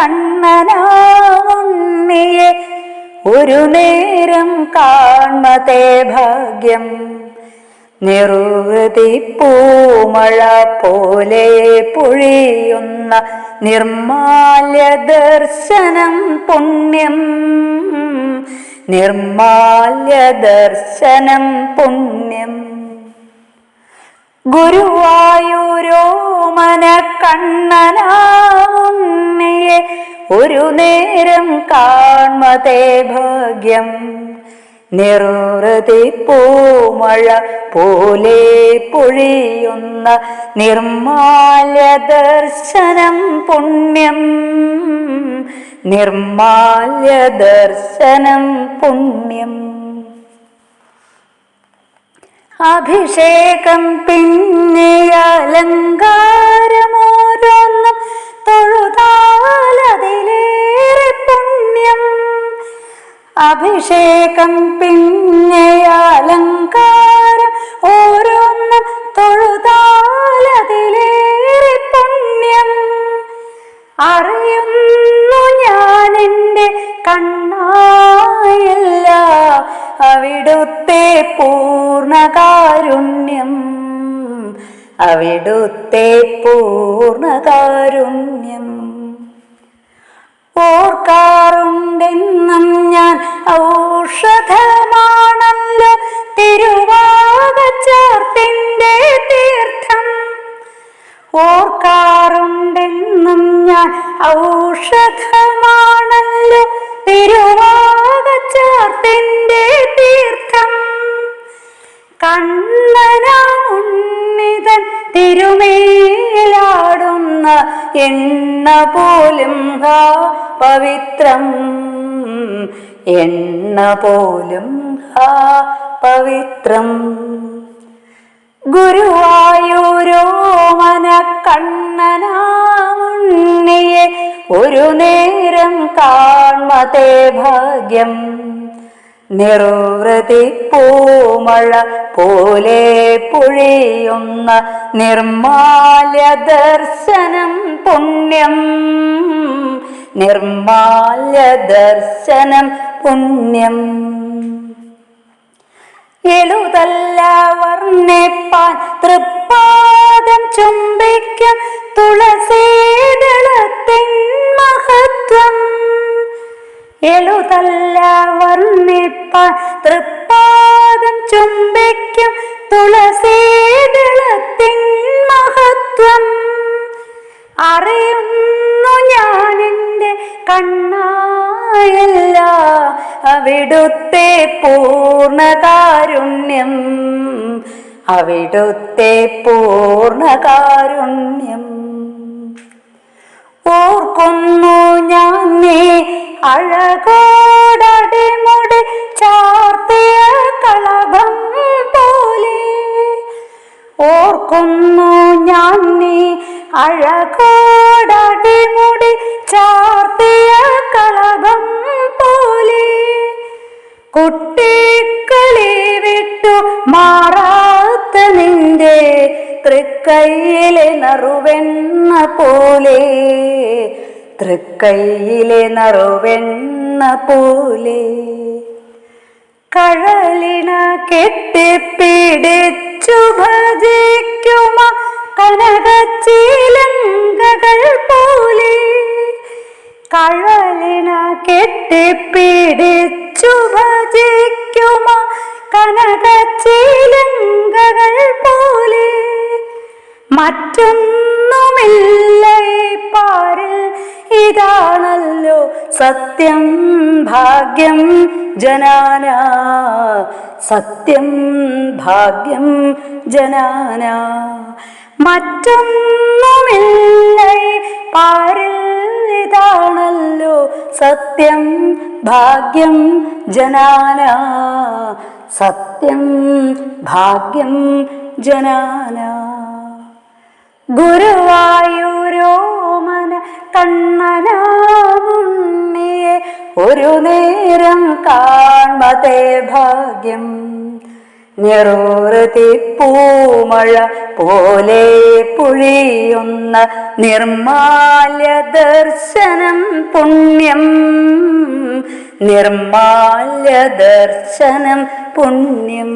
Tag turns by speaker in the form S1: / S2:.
S1: കണ്ണനാവുണ്ണിയെ ഒരു നേരം കാൺമതേ ഭാഗ്യം. നിറുവതി പൂമഴ പോലെ പൊഴിയുന്ന നിർമാല്യ ദർശനം പുണ്യം. നിർമാല്യ ദർശനം പുണ്യം. ഗുരുവായൂരോ മന കണ്ണനാവുണ്ണിയെ ഒരു നേരം കാൺമതേ ഭാഗ്യം. നിറുതി പൂമഴ പോലെ പൊഴിയുന്ന നിർമാല്യ ദർശനം പുണ്യം. നിർമാല്യ ദർശനം പുണ്യം. അഭിഷേകം പിന്നെ അലങ്കാരമോരോന്നും അഭിഷേകം പിന്നെ അലങ്കാരം. ഓരോന്നും തൊഴുതാലതിലേറെ പുണ്യം. അറിയുന്നു ഞാൻ എന്റെ കണ്ണായല്ല. അവിടുത്തെ പൂർണകാരുണ്യം അവിടുത്തെ പൂർണകാരുണ്യം ഓർക്കാറുണ്ടെന്നും ഞാൻ ഔഷധമാണല്ലോ തിരുവാകച്ചാർത്തിന്റെ തീർത്ഥം. ഓർക്കാറുണ്ടെന്നും ഞാൻ ഔഷധമാണല്ലോ തിരുവാകച്ചാർത്തിന്റെ തീർത്ഥം. കണ്ണനാമുണ്ണിതൻ തിരുമേലാടുന്ന എണ്ണ പോലും പവിത്രം. എണ്ണ പോലും ആ പവിത്രം. ഗുരുവായൂരോ മന കണ്ണനാമുണ്ണിയെ ഒരു നേരം കാൺമതേ ഭാഗ്യം. നിർവൃതി പൂമഴ പോലെ പൊഴിയുന്ന നിർമാല്യ ദർശനം പുണ്യം. നിർമാല്യ ദർശനം പുണ്യം. എഴുതല്ല വർണിപ്പാൻ തൃപ്പാദം ചുംബിക്കും തുളസീതളത്തിൻ മഹത്വം. എഴുതല്ല വർണിപ്പാൻ തൃപ്പാദം ചുംബിക്കും തുളസീതളത്തിൻ മഹത്വം. അറിയുന്നു കണ്ണായല്ല അവിടുത്തെ പൂർണകാരുണ്യം അവിടുത്തെ പൂർണകാരുണ്യം ഓർക്കുന്നു ഞാൻ നീ അഴകോടടിമുടി ചാർത്തിയ കളഭം പോലെ. ഓർക്കുന്നു ഞാൻ നീ അഴകോടടിമുടി ചാർത്തിയ കളഭം പോലെ കുട്ടിക്കളി വിട്ടു മാറാത്ത നിന്റെ തൃക്കൈയിലെ നറുവെണ്ണ പോലെ തൃക്കൈയിലെ നറുവെണ്ണ പോലെ. കഴലിന കെട്ടിപ്പിടിച്ചു ഭജിക്കുമ കനകച്ചിലങ്കകൾ പോലെ. കഴലിന കെട്ടിപ്പിടിച്ചു ഭജിക്കുമ? കനകച്ചിലങ്കകൾ പോലെ മറ്റൊന്നുമില്ല പാരിൽ? ഇതാണല്ലോ സത്യം ഭാഗ്യം ജനാന. സത്യം ഭാഗ്യം ജനാന. മറ്റൊന്നുമില്ല പാരിൽ? ഇതാണല്ലോ സത്യം ഭാഗ്യം ജനാന. സത്യം ഭാഗ്യം ജനാന. ഗുരുവായൂരോ മന കണ്ണനാമുണ്ണിയെ ഒരു നേരം കാണേ ഭാഗ്യം. ഞെറൂറതി പൂമഴ പോലെ പൊഴിയുന്ന നിർമാല്യ ദർശനം പുണ്യം. നിർമാല്യ ദർശനം പുണ്യം.